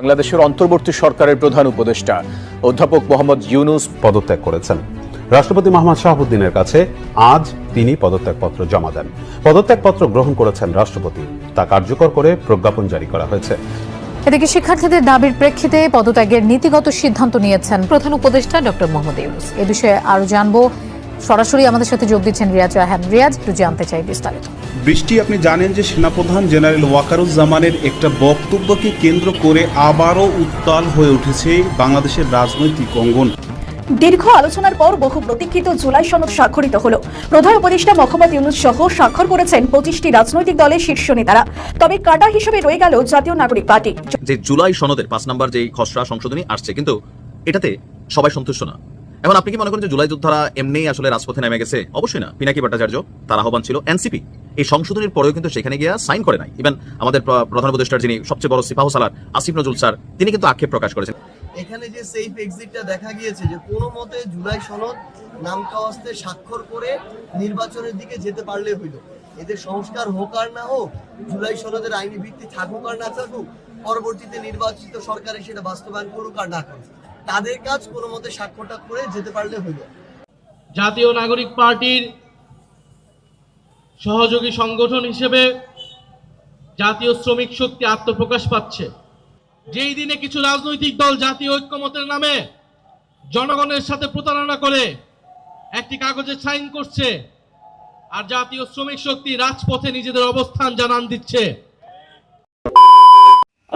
বাংলাদেশের অন্তর্বর্তী সরকারের প্রধান উপদেষ্টা অধ্যাপক মোহাম্মদ ইউনুস পদত্যাগ করেছেন। রাষ্ট্রপতি মোহাম্মদ শাহাবুদ্দিনের কাছে আজ তিনি পদত্যাগপত্র জমা দেন। পদত্যাগপত্র গ্রহণ করেছেন রাষ্ট্রপতি। তা কার্যকর করে প্রজ্ঞাপন জারি করা হয়েছে। এদিকে শিক্ষার্থীদের দাবির প্রেক্ষিতে পদত্যাগের নীতিগত সিদ্ধান্ত নিয়েছেন প্রধান উপদেষ্টা ডক্টর মোহাম্মদ ইউনুস। এ বিষয়ে আরও জানব সরাসরি আমাদের সাথে যোগ দিচ্ছেন রিয়াজ রাহান রিয়াজ একটু জানতে চাই বিস্তারিত। বৃষ্টি আপনি জানেন যে সেনাপ্রধান জেনারেল ওয়াকারুজ্জামানের একটা বক্তব্যকে কেন্দ্র করে আবারও উত্তাল হয়ে উঠেছে বাংলাদেশের রাজনৈতিক অঙ্গন। দীর্ঘ আলোচনার পর বহু প্রতীক্ষিত জুলাই সনদ স্বাক্ষরিত হল। প্রধান উপদেষ্টা মোহাম্মদ ইউনুস সহ স্বাক্ষর করেছেন পঁচিশটি রাজনৈতিক দলের শীর্ষ নেতারা। তবে কাটা হিসেবে রয়ে গেল জাতীয় নাগরিক পার্টি। যে জুলাই সনদের পাঁচ নাম্বার যে খসড়া সংশোধনী আসছে কিন্তু এটাতে সবাই সন্তুষ্ট না। এখন আপনি কি মনে করেন যে জুলাই যোদ্ধারা এমনিই আসলে রাজপথে নেমে গেছে? অবশ্যই না। পিনাকি ভট্টাচার্য, তার আহ্বান ছিল এনসিপি। এই সংশোধনীর পরেও কিন্তু সেখানে গিয়ে সাইন করে নাই। ইভেন আমাদের প্রধান উপদেষ্টার যিনি সবচেয়ে বড় সিপাহ সালার আসিফ নজরুল স্যার, তিনি কিন্তু আক্ষেপ প্রকাশ করেছেন। এখানে যে সেফ এক্সিটটা দেখা গিয়েছে যে কোনো মতে জুলাই সনদ নাম কাওয়াস্তে স্বাক্ষর করে নির্বাচনের দিকে যেতে পারলে হইল। এদের সংস্কার হোক আর না হোক, জুলাই সনদের আইনি ভিত্তি থাকুক আর না থাকুক, পরবর্তীতে নির্বাচিত সরকারে সেটা বাস্তবায়ন করুক আর না করুক। তাদের কাজ কোনো মতে স্বাক্ষরটা করে যেতে পারলে হইল। জাতীয় নাগরিক পার্টির সহযোগী সংগঠন হিসেবে জাতীয় শ্রমিক শক্তি আত্মপ্রকাশ পাচ্ছে। যেই দিনে কিছু রাজনৈতিক দল জাতীয় ঐক্যমতের নামে জনগণের সাথে প্রতারণা করে একটি কাগজে সাইন করছে আর জাতীয় শ্রমিক শক্তি রাজপথে নিজেদের অবস্থান জানান দিচ্ছে।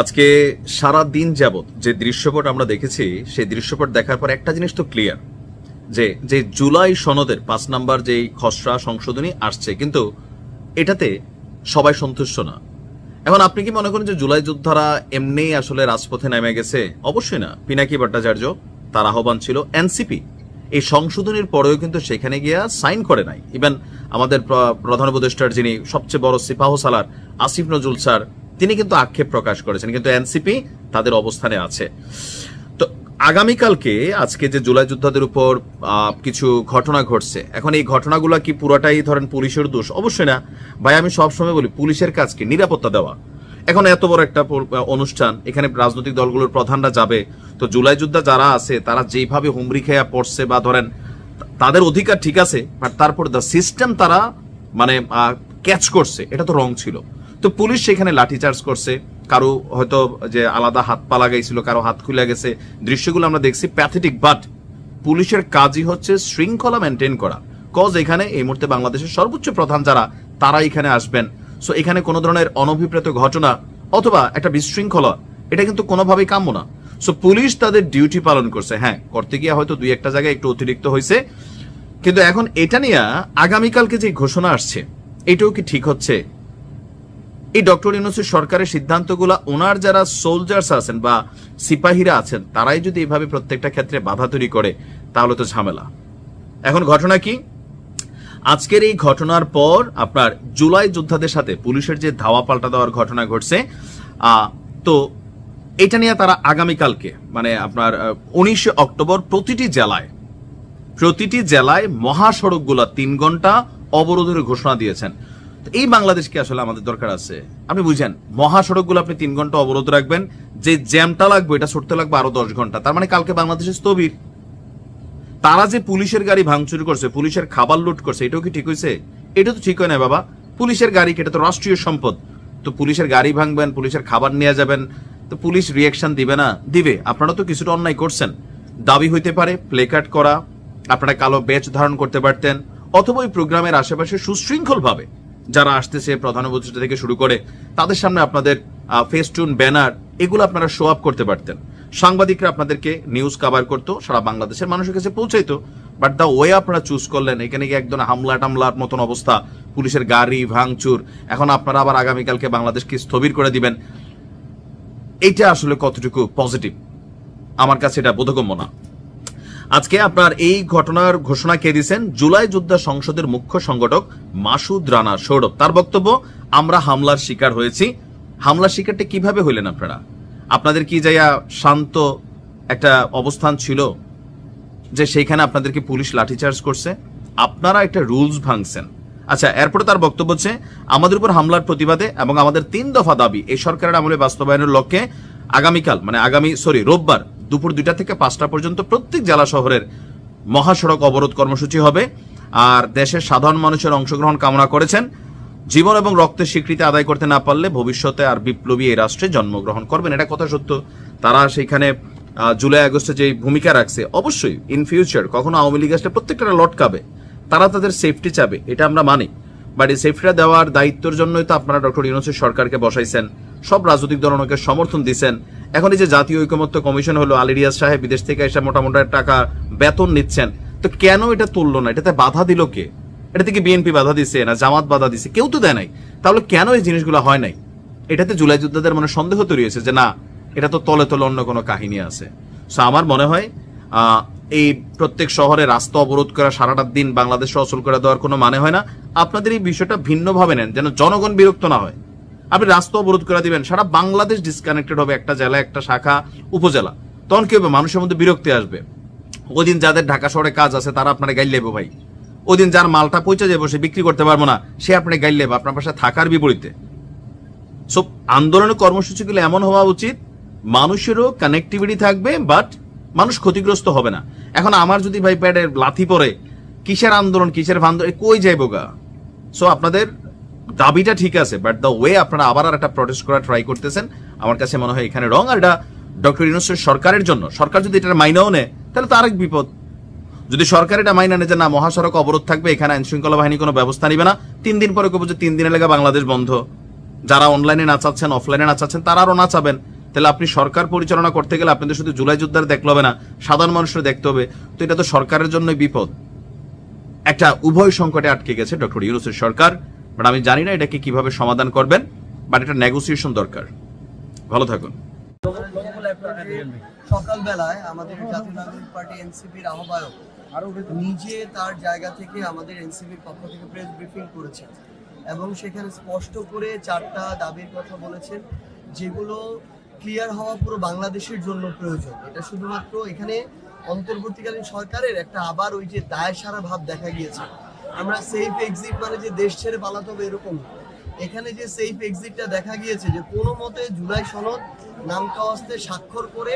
আজকে সারা দিন যাবত যে দৃশ্যপট আমরা দেখেছি, সেই দৃশ্যপট দেখার পর একটা জিনিস তো ক্লিয়ার যে যে জুলাই সনদের পাঁচ নাম্বার যেই খসড়া সংশোধনী আসছে, কিন্তু এটাতে সবাই সন্তুষ্ট না। এখন আপনি কি মনে করেন যে জুলাই যোদ্ধারা এমনিই আসলে রাজপথে নেমে গেছে? অবশ্যই না। পিনাকি ভট্টাচার্য, তার আহ্বান ছিল এনসিপি। এই সংশোধনীর পরেও কিন্তু সেখানে গিয়া সাইন করে নাই। ইভেন আমাদের প্রধান উপদেষ্টার যিনি সবচেয়ে বড় সিপাহ সালার আসিফ নজরুল স্যার তিনি কিন্তু আক্ষেপ প্রকাশ করেছেন, কিন্তু এনসিপি তাদের অবস্থানে আছে। তো আগামীকালকে, আজকে যে জুলাই যোদ্ধাদের উপর কিছু ঘটনা ঘটছে, এখন এই ঘটনাগুলো কি পুরাটাই ধরেন পুলিশের দোষ? অবশ্যই না। ভাই, আমি সবসময় বলি, পুলিশের কাজ কি? নিরাপত্তা দেওয়া। এখন এত বড় একটা অনুষ্ঠান, এখানে রাজনৈতিক দলগুলোর প্রধানরা যাবে, তো জুলাই যোদ্ধা যারা আছে, তারা যেভাবে হুমড়ি খেয়া পড়ছে বা ধরেন তাদের অধিকার ঠিক আছে, বাট তারপর দ্য সিস্টেম তারা মানে ক্যাচ করছে, এটা তো রং ছিল। তো পুলিশ সেখানে লাঠিচার্জ করছে। কারও হয়তো যে আলাদা হাত পা লাগাইছিল, কারও হাত খুলে গেছে। দৃশ্যগুলো আমরা দেখছি প্যাথেটিক বাট পুলিশের কাজই হচ্ছে শৃঙ্খলা মেনটেন করা। কজ এখানে এই মুহূর্তে বাংলাদেশের সর্বোচ্চ প্রধান যারা তারা এখানে আসবেন। সো এখানে কোনো ধরনের অনভিপ্রেত ঘটনা অথবা একটা বিশৃঙ্খলা, এটা কিন্তু কোনোভাবেই কাম্য না। সো পুলিশ তাদের ডিউটি পালন করছে। হ্যাঁ করতে গিয়ে হয়তো দুই একটা জায়গায় একটু অতিরিক্ত হয়েছে। কিন্তু এখন এটা নিয়ে আগামীকালকে যে ঘোষণা আসছে, এটাও কি ঠিক হচ্ছে? এই ডক্টর ইউনুসের সরকারের সিদ্ধান্তগুলো ওনার যারা সোলজার্স আছেন বা সিপাহীরা আছেন, তারাই যদি এভাবে প্রত্যেকটা ক্ষেত্রে বাধা তৈরি করে, তাহলে তো ঝামেলা। এখন ঘটনা কি? আজকের এই ঘটনার পর আপনার জুলাই যোদ্ধাদের সাথে পুলিশের যে ধাওয়া পাল্টা দেওয়ার ঘটনা ঘটছে তো এটা নিয়ে তারা আগামীকালকে মানে আপনার উনিশে অক্টোবর প্রতিটি জেলায় প্রতিটি জেলায় মহাসড়কগুলা তিন ঘণ্টা অবরোধের ঘোষণা দিয়েছেন। এই বাংলাদেশ কি আসলে আমাদের দরকার আছে। আপনি বুঝেন, মহাসড়কগুলো আপনি তিন ঘণ্টা অবরোধ রাখবেন, যে জ্যামটা লাগবে, এটা সরতে লাগবে আরও দশ ঘণ্টা। তার মানে কালকে বাংলাদেশে স্থবির। তারা যে পুলিশের গাড়ি ভাঙচুর করছে, পুলিশের খাবার লুট করছে, এটাও কি ঠিক হয়েছে? এটা তো ঠিক হয় না বাবা। পুলিশের গাড়ি এটা তো রাষ্ট্রীয় সম্পদ। তো পুলিশের গাড়ি ভাঙবেন, পুলিশের খাবার নিয়ে যাবেন, তো পুলিশ রিয়াকশন দিবে না? দিবে। আপনারা তো কিছুটা অন্যায় করছেন। দাবি হইতে পারে প্লে কার্ড করা, আপনারা কালো ব্যাচ ধারণ করতে পারতেন, অথবা ওই প্রোগ্রামের আশেপাশে সুশৃঙ্খলভাবে যারা আসতেছে প্রধান উপদেষ্টা থেকে শুরু করে, তাদের সামনে আপনাদের ফেস্টুন, ব্যানার, এগুলো আপনারা শো আপ করতে পারতেন। সাংবাদিকরা আপনাদেরকে নিউজ কভার করতো, সারা বাংলাদেশের মানুষের কাছে পৌঁছাইতো। বাট দা ওয়ে আপনারা চুজ করলেন, এখানে কি একদম হামলা টামলার মতন অবস্থা, পুলিশের গাড়ি, ভাঙচুর, এখন আপনারা আবার আগামীকালকে বাংলাদেশকে স্থবির করে দিবেন। এইটা আসলে কতটুকু পজিটিভ আমার কাছে এটা বোধগম্য না। আজকে আপনার এই ঘটনার ঘোষণা কে দিয়েছেন? জুলাই যোদ্ধা সংসদের মুখ্য সংগঠক মাসুদ রানা সৌরভ। তার বক্তব্য, আমরা হামলার শিকার হয়েছি। হামলার শিকারটা কীভাবে হইলেন আপনারা? আপনাদের কি যাইয়া শান্ত একটা অবস্থান ছিল যে সেইখানে আপনাদেরকে পুলিশ লাঠিচার্জ করছে? আপনারা একটা রুলস ভাঙছেন। আচ্ছা এরপরে তার বক্তব্য হচ্ছে, আমাদের উপর হামলার প্রতিবাদে এবং আমাদের তিন দফা দাবি, এই সরকারের আমলে বাস্তবায়নের লক্ষ্যে আগামীকাল মানে আগামী সরি রোববার দুপুর দুইটা থেকে পাঁচটা পর্যন্ত প্রত্যেক জেলা শহরের মহাসড়ক অবরোধ কর্মসূচি হবে। আর দেশের সাধারণ মানুষের অংশগ্রহণ কামনা করেছেন। জীবন এবং রক্তের স্বীকৃতি আদায় করতে না পারলে ভবিষ্যতে আর বিপ্লবী এই রাষ্ট্রে জন্মগ্রহণ করবেন। এটা কথা সত্য। তারা সেইখানে জুলাই আগস্টে যে ভূমিকা রাখছে, অবশ্যই ইন ফিউচার কখনো আওয়ামী লীগ আসলে প্রত্যেকটা লটকাবে। তারা তাদের সেফটি চাবে, এটা আমরা মানি। বাট এই সেফটিটা দেওয়ার দায়িত্বের জন্যই তো আপনারা ডক্টর ইউনুসের সরকারকে বসাইছেন। সব রাজনৈতিক দল সমর্থন দিচ্ছেন এখন এই যে জাতীয় ঐকমত্য কমিশন হলো আলিরিয়াজ সাহেব, বিদেশ থেকে এসে মোটামুটি টাকা বেতন নিচ্ছেন, তো কেন এটা তুললো না? এটাতে বাধা দিল কে? এটা থেকে বিএনপি বাধা দিছে না জামাত বাধা দিছে? কেউ তো দেয় নাই। তাহলে কেন এই জিনিসগুলো হয় নাই? এটাতে জুলাই যোদ্ধাদের মনে সন্দেহ তৈরি হয়েছে যে না, এটা তো তলে তলে অন্য কোনো কাহিনী আছে। সো আমার মনে হয় এই প্রত্যেক শহরে রাস্তা অবরোধ করা, সারাটা দিন বাংলাদেশ অচল করে দেওয়ার কোনো মানে হয় না। আপনাদের এই বিষয়টা ভিন্নভাবে নেন, যেন জনগণ বিরক্ত না হয়। আপনি রাস্তা অবরোধ করে দিবেন। সারা বাংলাদেশ ডিসকানেক্টেড হবে একটা জেলা একটা শাখা, উপজেলা। তখন কি হবে? মানুষের মধ্যে বিরক্তি আসবে। ওদিন যাদের ঢাকা শহরে কাজ আছে, তারা আপনারা গাইল লেবো ভাই। ওদিন যার মালটা পৌঁছে যাব, সে বিক্রি করতে পারব না, সে আপনি গাইল লেবে, আপনার পাশে থাকার বিপরীতে। সো আন্দোলনের কর্মসূচিগুলো এমন হওয়া উচিত, মানুষেরও কানেক্টিভিটি থাকবে বাট মানুষ ক্ষতিগ্রস্ত হবে না। এখন আমার যদি ভাই প্যাডের লাথি পড়ে, কিসের আন্দোলন কিসের আন্দোলন কই যাইবো গা? সো আপনাদের দাবিটা ঠিক আছে বাট দ্য ওয়ে আপনারা আবার আর একটা প্রটেস্ট করা ট্রাই করতেছেন, আমার কাছে মনে হয় এখানে রং আর এটা ডক্টর ইউনুসের সরকারের জন্য। সরকার যদি এটা মাইনাও নেয়, তাহলে তো আরেক বিপদ। যদি সরকার এটা মাইনা নেয় যে না, মহাসড়ক অবরোধ থাকবে, এখানে আইন শৃঙ্খলা বাহিনী কোনো ব্যবস্থা নিবে না, তিন দিন পরে কবে যে তিন দিন এলাকা বাংলাদেশ বন্ধ। যারা অনলাইনে নাচাচ্ছেন অফলাইনে নাচাচ্ছেন তারা আরও নাচাবেন। তাহলে আপনি সরকার পরিচালনা করতে গেলে আপনাদের শুধু জুলাই যোদ্ধার দেখতে হবে না, সাধারণ মানুষের দেখতে হবে। তো এটা তো সরকারের জন্যই বিপদ। একটা উভয় সংকটে আটকে গেছে ডক্টর ইউনুসের সরকার। বাট আমি জানি না এটাকে কীভাবে সমাধান করবেন বাট এটা নেগোসিয়েশন দরকার। ভালো থাকুন। সকালবেলায় আমাদের জাতীয় নাগরিক পার্টি এনসিপির আহ্বায়ক নিজে তার জায়গা থেকে আমাদের এনসিপির পক্ষ থেকে প্রেস ব্রিফিং করেছেন এবং সেখানে স্পষ্ট করে চারটা দাবির কথা বলেছেন, যেগুলো ক্লিয়ার হওয়া পুরো বাংলাদেশের জন্য প্রয়োজন। এটা শুধুমাত্র এখানে অন্তর্বর্তীকালীন সরকারের একটা আবার ওই যে দায় সারা ভাব দেখা গিয়েছে। আমরা সেফ এক্সিট মানে যে দেশ ছেড়ে পালাতে হবে এরকম এখানে যে সেফ এক্সিটটা দেখা গিয়েছে যে কোনো মতে জুলাই সনদ নাম কাওয়াস্তে স্বাক্ষর করে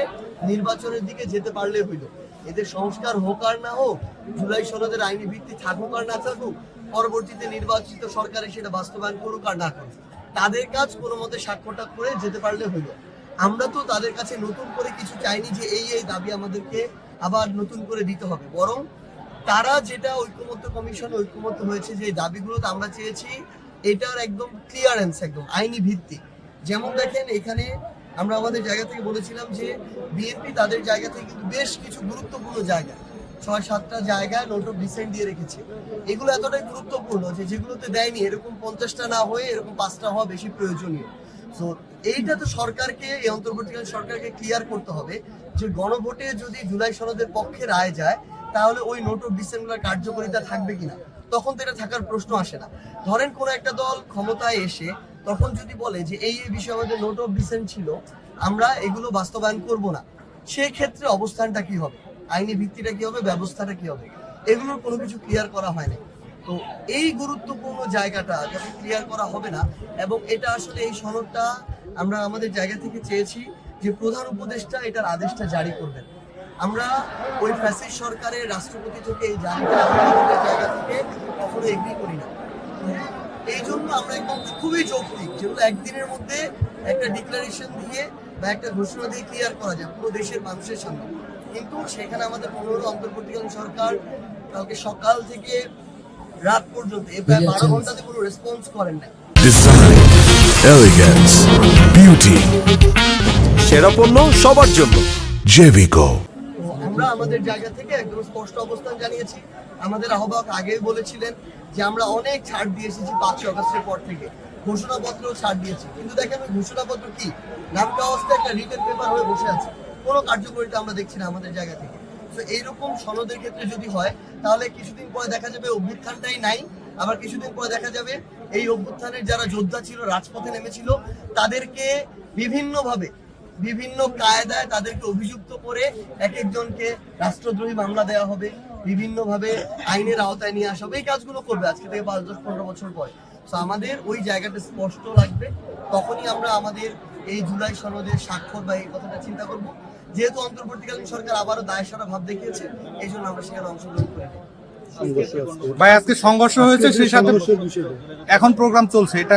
নির্বাচনের দিকে যেতে পারলে হইল। এদের সংস্কার হোক আর না হোক, জুলাই সনদের আইনি ভিত্তি থাকুক আর না থাকুক, পরবর্তীতে নির্বাচিত সরকারে সেটা বাস্তবায়ন করুক আর না করুক, তাদের কাজ কোনো মতে স্বাক্ষরটা করে যেতে পারলে হইল। আমরা তো তাদের কাছে নতুন করে কিছু চাইনি যে এই এই দাবি আমাদেরকে আবার নতুন করে দিতে হবে। বরং তারা যেটা ঐক্যমত্য কমিশন ঐক্যমত্য হয়েছে যে দাবিগুলো আমরা চেয়েছি, এটার একদম ক্লিয়ারেন্স একদম আইনি ভিত্তি। যেমন দেখেন, এখানে আমরা আমাদের জায়গা থেকে বলেছিলাম যে বিএনপি তাদের জায়গা থেকে কিন্তু বেশ কিছু গুরুত্বপূর্ণ জায়গা, ছয়, সাতটা জায়গায় নোট অফ ডিসেন্ট দিয়ে রেখেছে। এগুলো এতটাই গুরুত্বপূর্ণ যে যেগুলোতে দেয়নি, এরকম পঞ্চাশটা না হয়ে এরকম পাঁচটা হওয়া বেশি প্রয়োজনীয়। সো এইটা তো সরকারকে, এই অন্তর্বর্তীকালীন সরকারকে ক্লিয়ার করতে হবে যে গণভোটে যদি জুলাই সনদের পক্ষে রায় যায় তাহলে ওই নোট অফ ডিসেম্বর কার্যকারিতা থাকবে কিনা? তখন তো এটা থাকার প্রশ্ন আসে না। ধরেন কোন একটা দল ক্ষমতায় এসে তখন যদি বলে যে এই এই বিষয়ে আমাদের নোট অফ ডিসেন্ট ছিল, আমরা এগুলো বাস্তবায়ন করব না সেই ক্ষেত্রে অবস্থানটা কি হবে? আইনি ভিত্তিটা কি হবে? ব্যবস্থাটা কি হবে? এগুলোর কোনো কিছু ক্লিয়ার করা হয় না তো এই গুরুত্বপূর্ণ জায়গাটা যখন ক্লিয়ার করা হবে না, এবং এটা আসলে এই সনদটা আমরা আমাদের জায়গা থেকে চেয়েছি যে প্রধান উপদেষ্টা এটার আদেশটা জারি করবেন। আমরা ওই ফ্যাসিস সরকারের রাষ্ট্রপতি থেকে এই আমাদের জায়গা থেকে কখনো এগ্রি করি না। এই জন্য আমরা একদম খুবই যৌক্তিক যেগুলো একদিনের মধ্যে একটা ডিক্লারেশন দিয়ে বা একটা ঘোষণা দিয়ে ক্লিয়ার করা যায় পুরো দেশের মানুষের সামনে। কিন্তু সেখানে আমাদের পনেরো অন্তর্বর্তীকালীন সরকার কালকে সকাল থেকে রাত পর্যন্ত এ প্রায় বারো ঘন্টাতে কোনো রেসপন্স করেন না elegance, beauty, সেরা পণ্য সবার জন্য। Jevico. আমরা আমাদের জায়গা থেকে একদম স্পষ্ট অবস্থান জানিয়েছি। আমাদের আহ্বায়ক আগেই বলেছিলেন যে আমরা অনেক ছাড় দিয়ে এসেছি পাঁচই অগস্টের পর থেকে। ঘোষণাপত্রও ছাড় দিয়েছি। কিন্তু দেখেন ঘোষণাপত্র কি? নামকা অবস্থায় একটা রিটেন পেপার হয়ে বসে আছে। কোনো কার্যকরিতা আমরা দেখছি না আমাদের জায়গা থেকে। তো এইরকম সনদের ক্ষেত্রে যদি হয়, তাহলে কিছুদিন পরে দেখা যাবে অভ্যুত্থানটাই নাই। আবার কিছুদিন পরে দেখা যাবে এই অভ্যুত্থানের যারা যোদ্ধা ছিল, রাজপথে নেমেছিল, তাদেরকে বিভিন্নভাবে বিভিন্ন কায়দায় তাদেরকে অভিযুক্ত করে এক একজনকে রাষ্ট্রদ্রোহী মামলা দেওয়া হবে বিভিন্নভাবে আইনের আওতায় নিয়ে আসা হবে। এই কাজগুলো করবে আজকে থেকে পাঁচ দশ পনেরো বছর পরে। তো আমাদের ওই জায়গাটা স্পষ্ট লাগবে। তখনই আমরা আমাদের এই জুলাই সনদের স্বাক্ষর বা এই কথাটা চিন্তা করব। যেহেতু অন্তর্বর্তীকালীন সরকার আবারও দায়সারা ভাব দেখিয়েছে এই জন্য আমরা সেখানে অংশগ্রহণ করি ভাই আজকে সংঘর্ষ হয়েছে সেই সাথে এখন প্রোগ্রাম চলছে এটা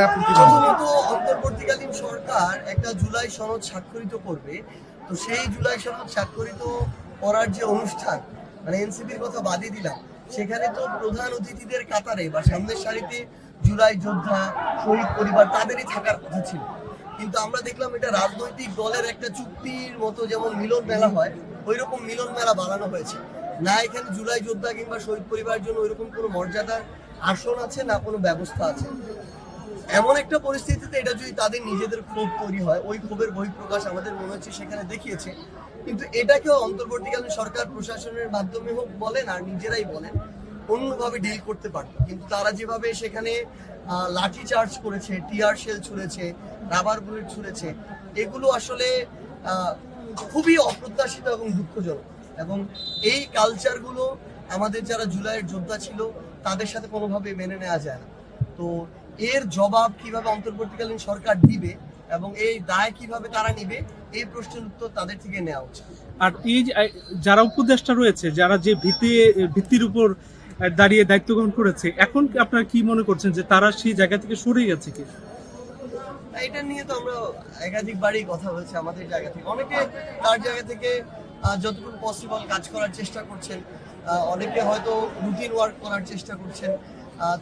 অন্তর্বর্তীকালীন সরকার একটা জুলাই সনদ স্বাক্ষরিত করবে। তো সেই জুলাই সনদ স্বাক্ষরিত করার যে অনুষ্ঠান মানে এনসিপির কথা বাদই দিলাম, সেখানে তো প্রধান অতিথিদের কাতারে বা সামনের সারিতে জুলাই যোদ্ধা, শহীদ পরিবার তাদেরই থাকার কথা ছিল। কিন্তু আমরা দেখলাম এটা রাজনৈতিক দলের একটা চুক্তির মতো যেমন মিলন মেলা হয় ওই রকম মিলন মেলা বানানো হয়েছে। না এখানে জুলাই যোদ্ধা কিংবা শহীদ পরিবারের জন্য ওইরকম কোনো মর্যাদার আসন আছে, না কোনো ব্যবস্থা আছে। এমন একটা পরিস্থিতিতে এটা যদি তাদের নিজেদের ক্ষোভ তৈরি হয়, ওই ক্ষোভের বহিঃপ্রকাশ আমাদের মনে হচ্ছে সেখানে দেখিয়েছে। কিন্তু এটাকেও অন্তর্বর্তীকালীন সরকার প্রশাসনের মাধ্যমে হোক বলেন আর নিজেরাই বলেন, অন্যভাবে ডিল করতে পারত কিন্তু তারা যেভাবে সেখানে লাঠি চার্জ করেছে টিয়ার শেল ছুঁড়েছে রাবার বুলেট ছুঁড়েছে, এগুলো আসলে খুবই অপ্রত্যাশিত এবং দুঃখজনক। এবং এই কালচারগুলো আমাদের যারা জুলাইয়ের যোদ্ধা ছিল, তাদের সাথে কোনোভাবে মেনে নেওয়া যায় না। তো এর জবাব কীভাবে অন্তর্বর্তীকালীন সরকার দিবে এবং এই দায় কীভাবে তারা নিবে এই প্রশ্নের উত্তর তাদের থেকে নেওয়া উচিত। আর এই যারা উপদেষ্টা রয়েছে যারা যে ভিত্তি ভিত্তির উপর দাঁড়িয়ে দায়িত্ব গ্রহণ করেছে এখন আপনারা কি মনে করছেন যে তারা সেই জায়গা থেকে সরে গেছে কি? এটা নিয়ে তো আমরা একাধিকবারই কথা হয়েছে আমাদের জায়গা থেকে। অনেকে তার জায়গা থেকে যতটুকু পসিবল কাজ করার চেষ্টা করছেন অনেকে হয়তো রুটিন ওয়ার্ক করার চেষ্টা করছেন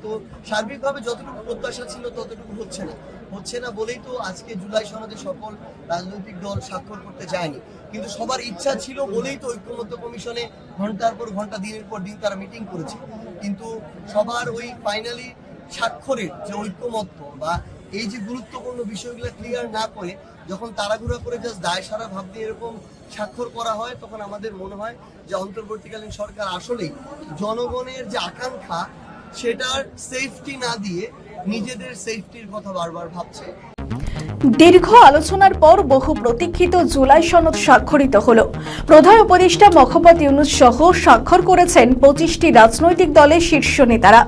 তো সার্বিকভাবে যতটুকু প্রত্যাশা ছিল ততটুকু হচ্ছে না। হচ্ছে না বলেই তো আজকে জুলাই সনদে সকল রাজনৈতিক দল স্বাক্ষর করতে যায়নি। কিন্তু সবার ইচ্ছা ছিল বলেই তো ঐক্যমত্য কমিশনে ঘণ্টার পর ঘণ্টা, দিনের পর দিন তারা মিটিং করেছে। কিন্তু সবার ওই ফাইনালি স্বাক্ষরের যে ঐক্যমত্য বা এই যে গুরুত্বপূর্ণ বিষয়গুলো ক্লিয়ার না করে যখন তাড়াহুড়া করে জাস্ট দায় সারা ভাব দিয়ে এরকম স্বাক্ষর করা হয়, তখন আমাদের মনে হয় যে অন্তর্বর্তীকালীন সরকার আসলেই জনগণের যে আকাঙ্ক্ষা সেটার সেফটি না দিয়ে নিজেদের সেফটির কথা বারবার ভাবছে। দীর্ঘ আলোচনার পর বহু প্রতীক্ষিত জুলাই সনদ স্বাক্ষরিত হলো। প্রধান উপদেষ্টা মোহাম্মদ ইউনুস সহ স্বাক্ষর করেছেন পঁচিশটি রাজনৈতিক দলের শীর্ষ নেতারা।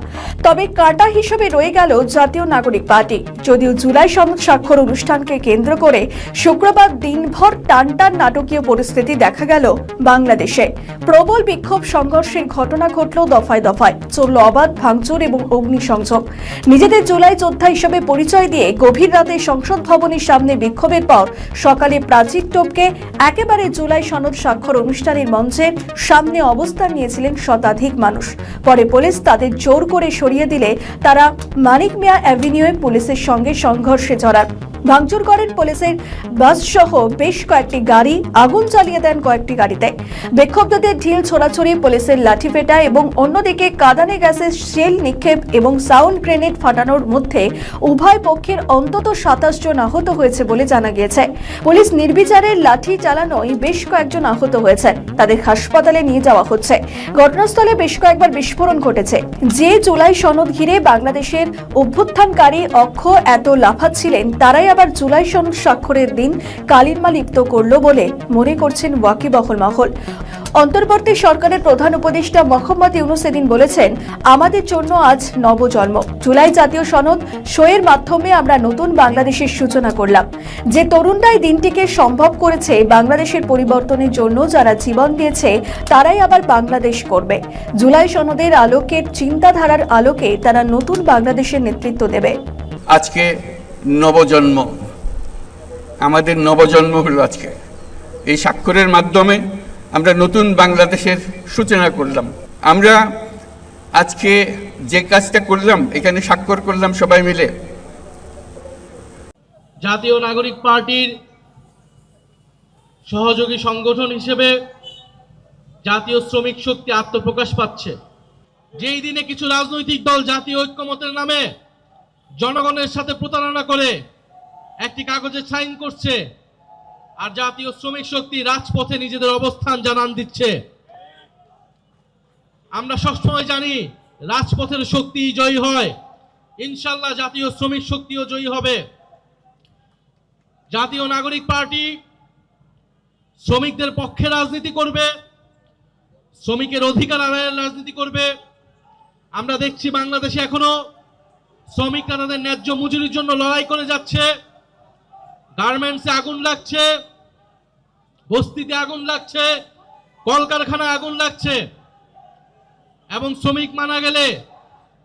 তবে কাটা হিসেবে রয়ে গেল জাতীয় নাগরিক পার্টি। যদিও জুলাই সনদ স্বাক্ষর অনুষ্ঠানকে কেন্দ্র করে শুক্রবার দিনভর টানটান নাটকীয় পরিস্থিতি দেখা গেল বাংলাদেশে। প্রবল বিক্ষোভ সংঘর্ষের ঘটনা ঘটল দফায় দফায়। চলল অবাধ ভাঙচুর এবং অগ্নিসংযোগ। নিজেদের জুলাই যোদ্ধা হিসেবে পরিচয় দিয়ে গভীর রাতে সংসদ ভবনের সামনে বিক্ষোভের পর সকালে প্রাচীর টোপকে একেবারে জুলাই সনদ স্বাক্ষর অনুষ্ঠানের মঞ্চে সামনে অবস্থান নিয়েছিলেন শতাধিক মানুষ। পরে পুলিশ তাদের জোর করে সরিয়ে দিলে তারা মানিক মিয়া অ্যাভিনিউয়ে পুলিশের সঙ্গে সংঘর্ষে জড়ান। ভাঙচুর করেন পুলিশের বাস সহ বেশ কয়েকটি গাড়ি, আগুন চালিয়ে দেন কয়েকটি গাড়িতে। বিক্ষুব্ধদের ঢিল ছোড়াছড়ি, পুলিশের লাঠিপেটা এবং অন্যদিকে কাদানে গ্যাসের শেল নিক্ষেপ এবং সাউন্ড গ্রেনেড ফাটানোর মধ্যে উভয় পক্ষের অন্তত সাতাশ জন আহত হয়েছে বলে জানা গিয়েছে। পুলিশ নির্বিচারে লাঠি চালানোয় বেশ কয়েকজন আহত হয়েছে। তাদের হাসপাতালে নিয়ে যাওয়া হচ্ছে। ঘটনাস্থলে বেশ কয়েকবার বিস্ফোরণ ঘটেছে। যে জুলাই সনদ ঘিরে বাংলাদেশের অভ্যুত্থানকারী অক্ষ এত লাফাচ্ছিলেন, তারাই আবার জুলাই সনদ স্বাক্ষরের দিন কালিমা লিপ্ত করল বলে মনে করছেন ওয়াকিবহল মহল। অন্তর্বর্তী সরকারের প্রধান উপদেষ্টা মোহাম্মদ ইউনুস এদিন বলেছেন, আমাদের জন্য আজ নবজন্ম। জুলাই জাতীয় সনদ শোয়ের মাধ্যমে আমরা নতুন বাংলাদেশের সূচনা করলাম। যে তরুণরাই দিনটিকে সম্ভব করেছে বাংলাদেশের পরিবর্তনের জন্য যারা জীবন দিয়েছে, তারাই আবার বাংলাদেশ করবে। জুলাই সনদের আলোকের চিন্তাধারার আলোকে তারা নতুন বাংলাদেশের নেতৃত্ব দেবে। আজকে নবজন্ম। আমাদের নবজন্ম হলো আজকে। এই স্বাক্ষরের মাধ্যমে আমরা নতুন বাংলাদেশের সূচনা করলাম। আমরা আজকে যে কাজটা করলাম, এখানে স্বাক্ষর করলাম সবাই মিলে। জাতীয় নাগরিক পার্টির সহযোগী সংগঠন হিসেবে জাতীয় শ্রমিক শক্তি আত্মপ্রকাশ পাচ্ছে। যেই দিনে কিছু রাজনৈতিক দল জাতীয় ঐক্যমতের নামে জনগণের সাথে প্রতারণা করে একটি কাগজে সাইন করছে আর জাতীয় শ্রমিক শক্তি রাজপথে নিজেদের অবস্থান জানান দিচ্ছে। আমরা সবসময় জানি রাজপথের শক্তি জয়ী হয়। ইনশাল্লাহ জাতীয় শ্রমিক শক্তিও জয়ী হবে। জাতীয় নাগরিক পার্টি শ্রমিকদের পক্ষে রাজনীতি করবে, শ্রমিকের অধিকার আদায়ের রাজনীতি করবে। আমরা দেখছি বাংলাদেশে এখনও শ্রমিকরা তাদের ন্যায্য মজুরির জন্য লড়াই করে যাচ্ছে। গার্মেন্টসে আগুন লাগছে। বস্তিতে আগুন লাগছে। কলকারখানায় আগুন লাগছে। এবং শ্রমিক মানা গেলে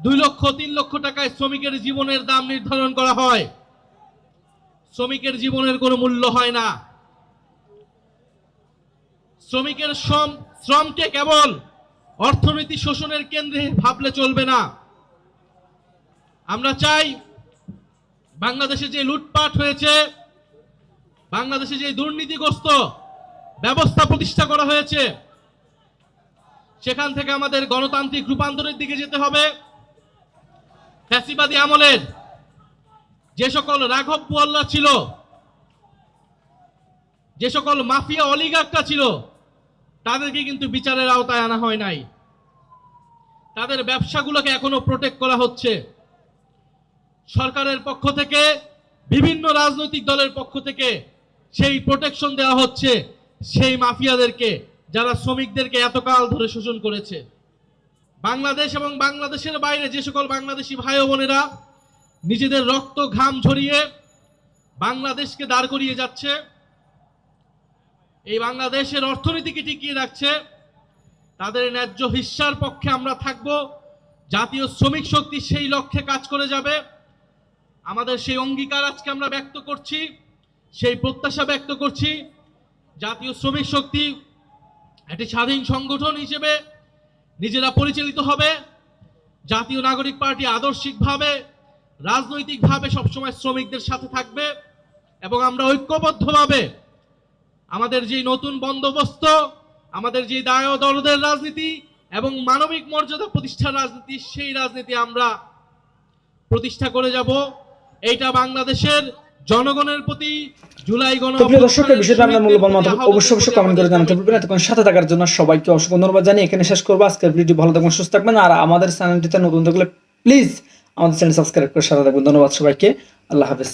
দুই লক্ষ, তিন লক্ষ টাকায় শ্রমিকের জীবনের দাম নির্ধারণ করা হয়। শ্রমিকের জীবনের কোনো মূল্য হয় না। শ্রমিকের শ্রম, শ্রমকে কেবল অর্থনীতি শোষণের কেন্দ্রে ভাবলে চলবে না। আমরা চাই বাংলাদেশে যে লুটপাট হয়েছে, বাংলাদেশে যে দুর্নীতিগ্রস্ত ব্যবস্থা প্রতিষ্ঠা করা হয়েছে, সেখান থেকে আমাদের গণতান্ত্রিক রূপান্তরের দিকে যেতে হবে। ফ্যাসিবাদী আমলের যে সকল রাঘব পোয়াল্লা ছিল, যে সকল মাফিয়া অলিগারটা ছিল, তাদেরকে কিন্তু বিচারের আওতায় আনা হয় নাই। তাদের ব্যবসাগুলোকে এখনও প্রোটেক্ট করা হচ্ছে। সরকারের পক্ষ থেকে, বিভিন্ন রাজনৈতিক দলের পক্ষ থেকে সেই প্রোটেকশন দেওয়া হচ্ছে সেই মাফিয়াদেরকে, যারা শ্রমিকদেরকে এতকাল ধরে শোষণ করেছে। বাংলাদেশ এবং বাংলাদেশের বাইরে যে সকল বাংলাদেশি ভাই বোনেরা নিজেদের রক্ত ঘাম ঝরিয়ে বাংলাদেশকে দাঁড় করিয়ে যাচ্ছে, এই বাংলাদেশের অর্থনীতিকে টিকিয়ে রাখছে, তাদের ন্যায্য হিস্সার পক্ষে আমরা থাকব, জাতীয় শ্রমিক শক্তি সেই লক্ষ্যে কাজ করে যাবে। আমাদের সেই অঙ্গীকার আজকে আমরা ব্যক্ত করছি, সেই প্রত্যাশা ব্যক্ত করছি। জাতীয় শ্রমিক শক্তি একটি স্বাধীন সংগঠন হিসেবে নিজেরা পরিচালিত হবে। জাতীয় নাগরিক পার্টি আদর্শিকভাবে, রাজনৈতিকভাবে সবসময় শ্রমিকদের সাথে থাকবে এবং আমরা ঐক্যবদ্ধভাবে আমাদের যে নতুন বন্দোবস্ত, আমাদের যে দায় ও দরদের রাজনীতি এবং মানবিক মর্যাদা প্রতিষ্ঠার রাজনীতি, সেই রাজনীতি আমরা প্রতিষ্ঠা করে যাব। এইটা বাংলাদেশের জনগণের প্রতি জুলাই গণ তো প্রিয় দর্শক এই বিষয়টা আপনার মূল্যবান মতামত অবশ্যই অবশ্যই কমেন্ট করে জানাতে ভুলবেন না। তখন সাথে থাকার জন্য সবাইকে অসংখ্য ধন্যবাদ জানিয়ে এখানে শেষ করব। আজকের ভিডিও ভালো থাকবেন সুস্থ থাকবেন। আর আমাদের চ্যানেলটিতে নতুন থাকলে প্লিজ আমাদের চ্যানেল সাবস্ক্রাইব করে সাথে থাকবেন। ধন্যবাদ সবাইকে। আল্লাহ হাফেজ।